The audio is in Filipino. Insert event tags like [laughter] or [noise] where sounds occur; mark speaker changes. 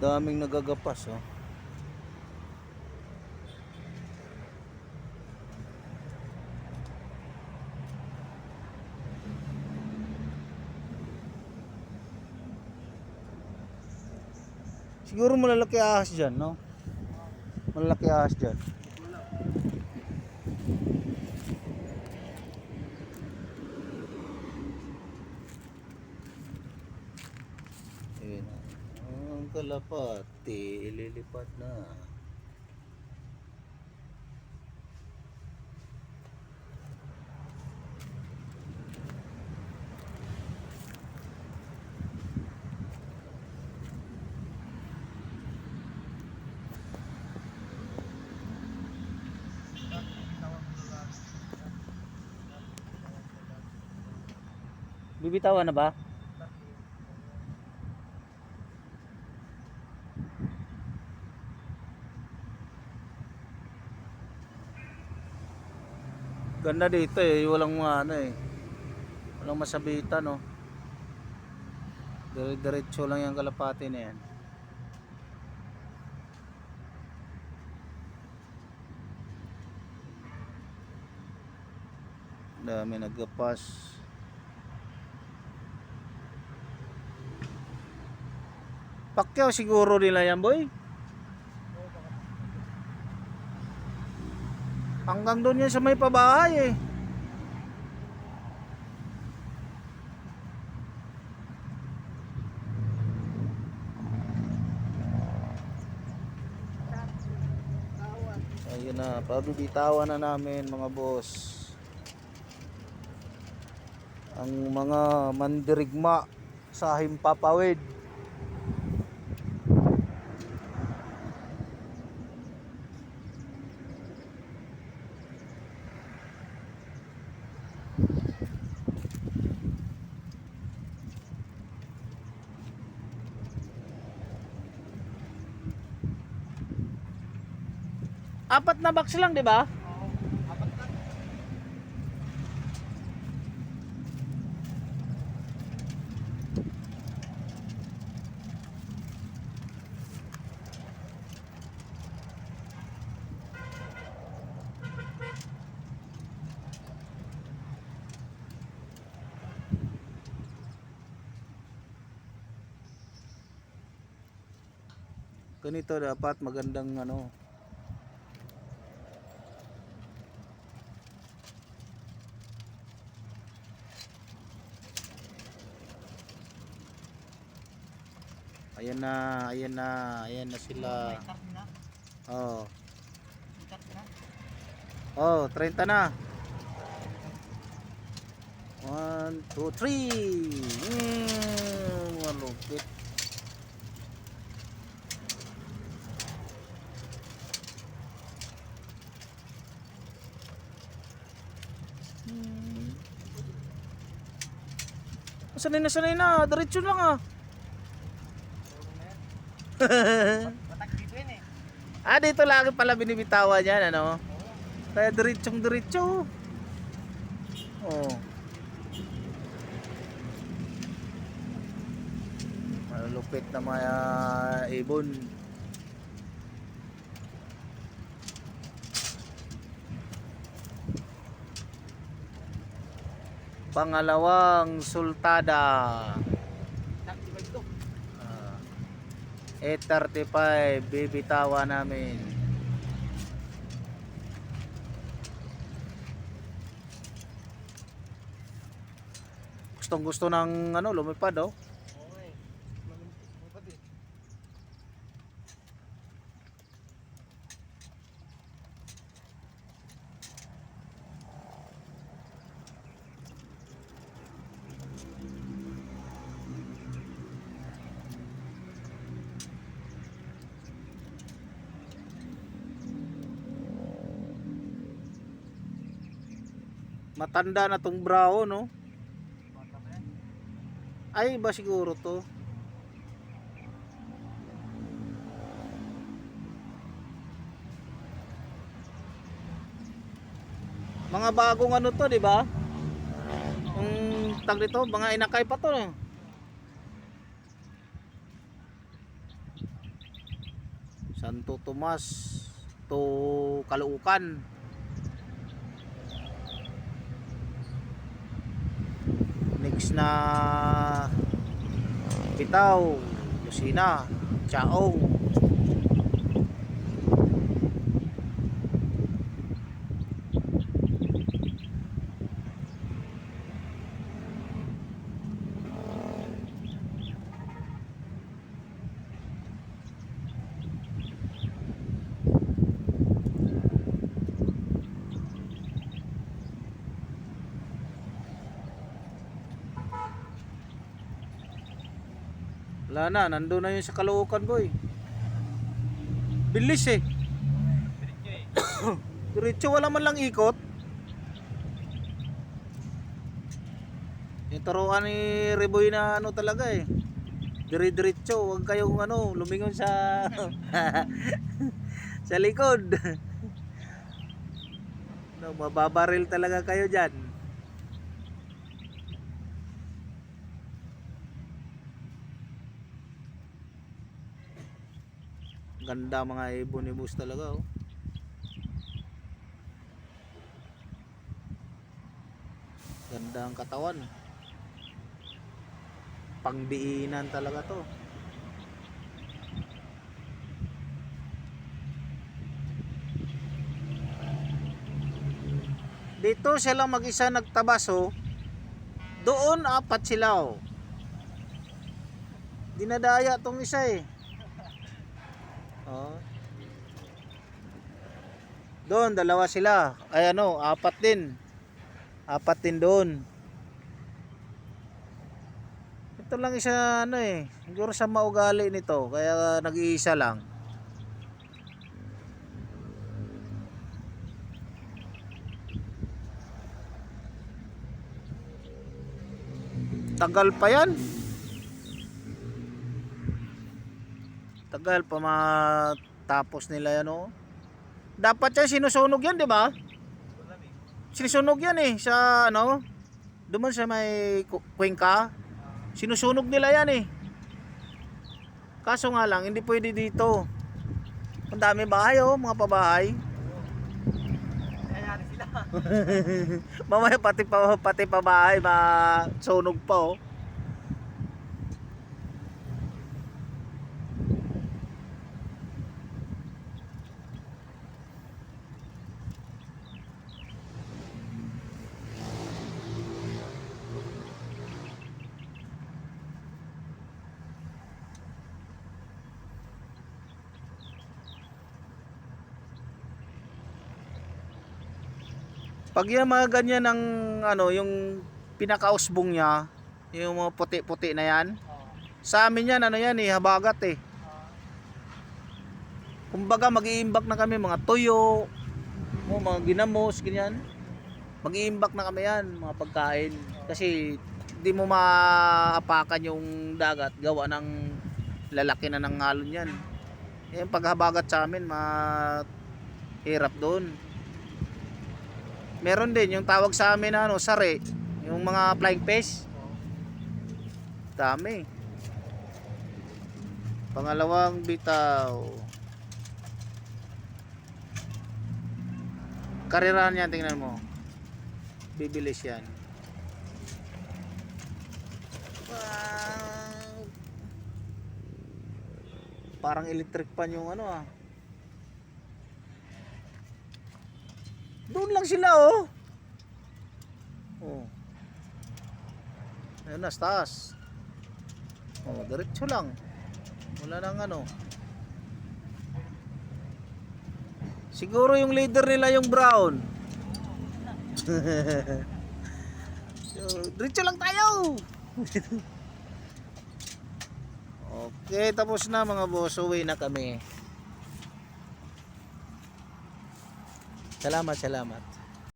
Speaker 1: Daming nagagapas oh. Siguro malalaki ahas dyan, no? Malalaki ahas dyan. Ayun na. Ang kalapati, ililipat na. Bibitawan na ba? Ganda dito eh, walang ano eh. Walang masabitan no. Dire-diretso lang yung kalapati na yan. Dami naggapas. Pakyaw siguro nila yan boy. Hanggang doon yan sa may pabahay eh. Ayun na, pabibitawan na namin mga boss. Ang mga mandirigma sa himpapawid. Apat na box lang, di ba? Ganito dapat magandang ano, Ayan na, ayan na, ayan na sila. Oh. Oh, 30 na. 1, 2, 3. Mm, malupit. Hmm. Sanay na sanay na, diretso lang ah.
Speaker 2: Batak dito eh.
Speaker 1: Ah, dito lagi pala binibitawan yan, ano? Kaya diritsong diretso. Oh. Malulupit na mga ibon. Pangalawang sultada.
Speaker 2: Takti ba ito?
Speaker 1: Ah, 8.35 bibitawa namin. Gustong gusto ng ano lumipad oh matanda na tong brown no ay ba siguro to mga bagong ano to di ba yung tag dito mga inakay pa to no? Santo Tomas to Caloocan. Next na Bitaw, Lucina, Chaong. Wala na, nandun na yun sa Caloocan boy. Bilis eh. [coughs]
Speaker 2: Diretso
Speaker 1: wala man lang ikot. Yung turuan ni Reboy na ano talaga eh. Dire-diretso, huwag kayong ano, lumingon sa [laughs] sa likod. [laughs] no, mababaril talaga kayo diyan. Ganda mga ibon ni Bus talaga oh. Ganda ang katawan. Pangdiinan talaga to. Dito sila mag-isa nagtabaso. Doon apat sila oh. Dinadaya tong isa eh. Oh. Doon dalawa sila. Ay ano, apat din. Apat din doon. Ito lang isa ano eh. Siguro sa maugali nito. Kaya nag-iisa lang. Tagal pa yan. Tagal pa matapos nila yan oh. Dapat yan sinusunog yan, di ba? Sinusunog yan eh sa ano? Duman sa may Cuenca. Sinusunog nila yan eh. Kaso nga lang, hindi pwede dito. Ang dami bahay oh, mga pabahay. [laughs] Mamaya pati pa pati pa bahay masunog pa oh. Pag yung mga ganyan ang ano, yung pinakausbong niya, yung mga puti-puti na yan, sa amin yan, ano yan eh, habagat eh. Kumbaga mag-iimbak na kami mga tuyo, mo mga ginamos, ganyan. Mag-iimbak na kami yan, mga pagkain. Kasi di mo maapakan yung dagat, gawa ng lalaki na ng ngalon yan. Yung paghabagat sa amin, mahirap doon. Meron din yung tawag sa amin na ano, sari, yung mga flying fish. Dami. Pangalawang bitaw. Karirahan yan, tingnan mo. Bibilis yan. Wow. Parang electric pan yung ano ah. Doon lang sila oh. Oh. Ayun na, taas. Oh, diretso lang. Wala nang ano. Siguro yung leader nila yung brown. [laughs] so, diretso lang tayo. [laughs] okay, tapos na mga boss. Uwi na kami. Salamat, salamat.